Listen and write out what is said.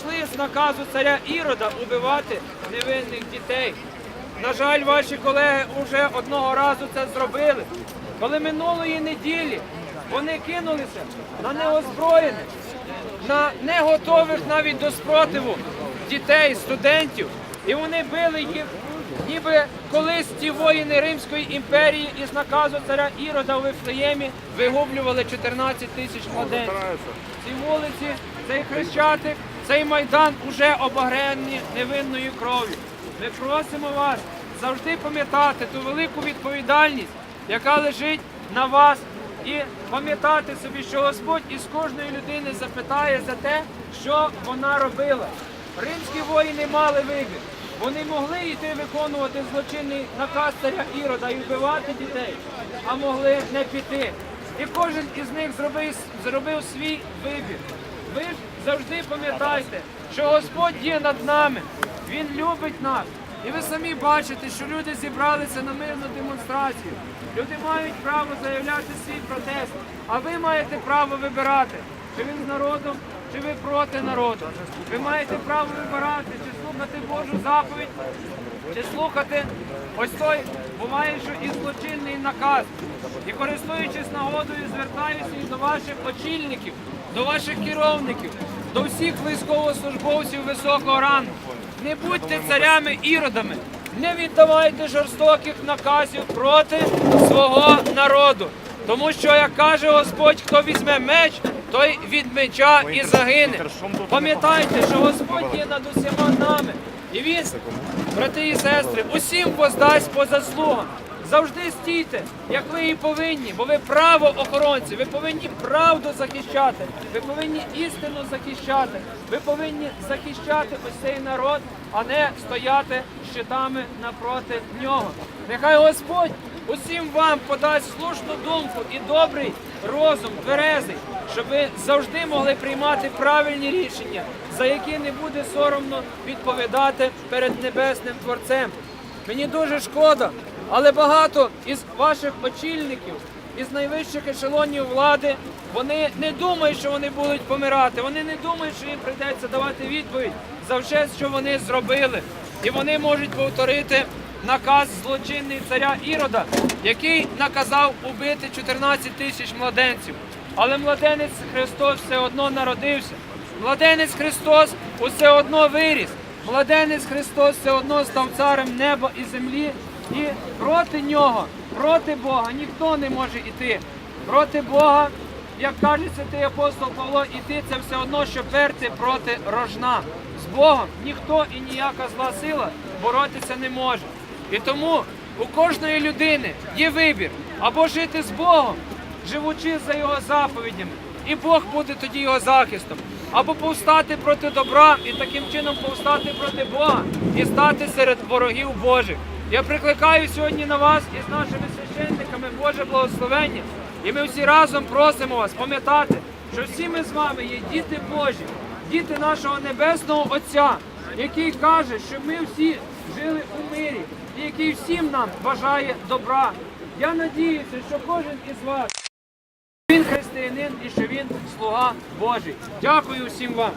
зійшли з наказу царя Ірода убивати невинних дітей. На жаль, ваші колеги вже одного разу це зробили. Коли минулої неділі вони кинулися на неозброєних, на не готових навіть до спротиву дітей, студентів, і вони били їх, ніби колись ті воїни Римської імперії із наказу царя Ірода у Вифлеємі вигублювали 14 тисяч младенців. Ці вулиці, цей хрещатик, цей майдан уже обагрені невинною кров'ю. Ми просимо вас завжди пам'ятати ту велику відповідальність, яка лежить на вас, і пам'ятати собі, що Господь із кожної людини запитає за те, що вона робила. Римські воїни мали вибір. Вони могли йти виконувати злочинний наказ царя Ірода і вбивати дітей, а могли не піти. І кожен із них зробив, зробив свій вибір. Ви ж завжди пам'ятайте, що Господь є над нами, Він любить нас. І ви самі бачите, що люди зібралися на мирну демонстрацію. Люди мають право заявляти свій протест, а ви маєте право вибирати, чи ви з народом, чи ви проти народу. Ви маєте право вибирати, чи слухати Божу заповідь, чи слухати ось той, буває, що і злочинний наказ. І користуючись нагодою, звертаюся і до ваших очільників, до ваших керівників, до всіх військовослужбовців високого рангу. Не будьте царями іродами, не віддавайте жорстоких наказів проти свого народу. Тому що, як каже Господь, хто візьме меч, той від меча і загине. Пам'ятайте, що Господь є над усіма нами. І він, брати і сестри, усім воздасть по заслугам. Завжди стійте, як ви і повинні, бо ви правоохоронці, ви повинні правду захищати, ви повинні істину захищати, ви повинні захищати ось цей народ, а не стояти щитами напроти нього. Нехай Господь усім вам подасть слушну думку і добрий розум, тверезий, щоб ви завжди могли приймати правильні рішення, за які не буде соромно відповідати перед небесним Творцем. Мені дуже шкода, але багато із ваших очільників, із найвищих ешелонів влади, вони не думають, що вони будуть помирати. Вони не думають, що їм прийдеться давати відповідь за все, що вони зробили. І вони можуть повторити наказ злочинний царя Ірода, який наказав убити 14 тисяч младенців. Але младенець Христос все одно народився. Младенець Христос усе одно виріс. Младенець Христос все одно став царем неба і землі, і проти нього, проти Бога ніхто не може йти. Проти Бога, як каже святий апостол Павло, іти це все одно, що перти проти рожна. З Богом ніхто і ніяка зла сила боротися не може. І тому у кожної людини є вибір або жити з Богом, живучи за його заповідями, і Бог буде тоді його захистом. Або повстати проти добра і таким чином повстати проти Бога і стати серед ворогів Божих. Я прикликаю сьогодні на вас із нашими священниками Боже благословення. І ми всі разом просимо вас пам'ятати, що всі ми з вами є діти Божі, діти нашого небесного Отця, який каже, що ми всі жили у мирі, і який всім нам бажає добра. Я надіюся, що кожен із вас. Він християнин і що він слуга Божий. Дякую всім вам.